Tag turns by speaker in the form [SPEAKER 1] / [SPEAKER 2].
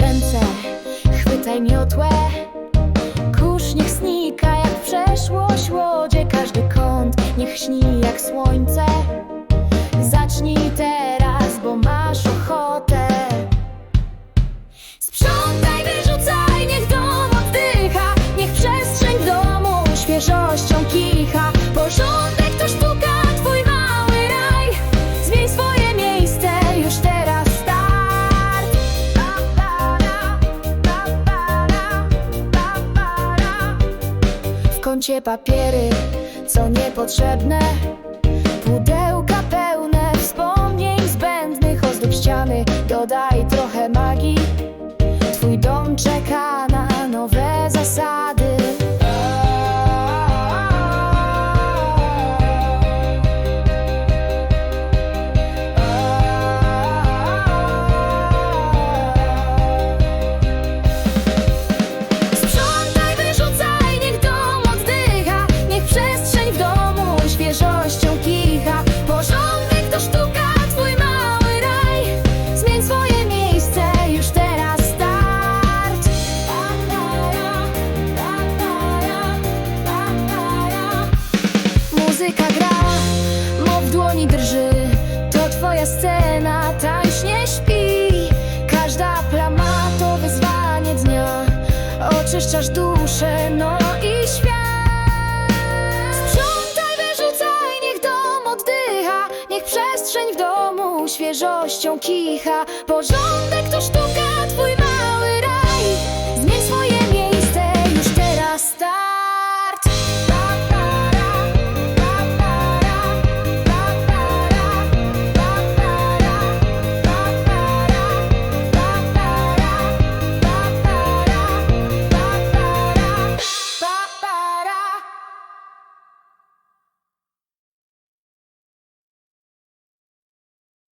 [SPEAKER 1] Ręce, chwytaj miotłę. Kurz niech znika jak przeszłość łodzie Każdy kąt. Niech śni jak słońce. W kącie papiery, co niepotrzebne. Pudełka pełne wspomnień zbędnych Ozdób ściany, dodaj trochę magii. Twój dom czeka Muzyka gra, mo w dłoni drży. To twoja scena, tańcz nie śpi. Każda plama to wyzwanie dnia. Oczyszczasz duszę, no i świat. Sprzątaj, wyrzucaj, niech dom oddycha. Niech przestrzeń w domu świeżością kicha. Porządek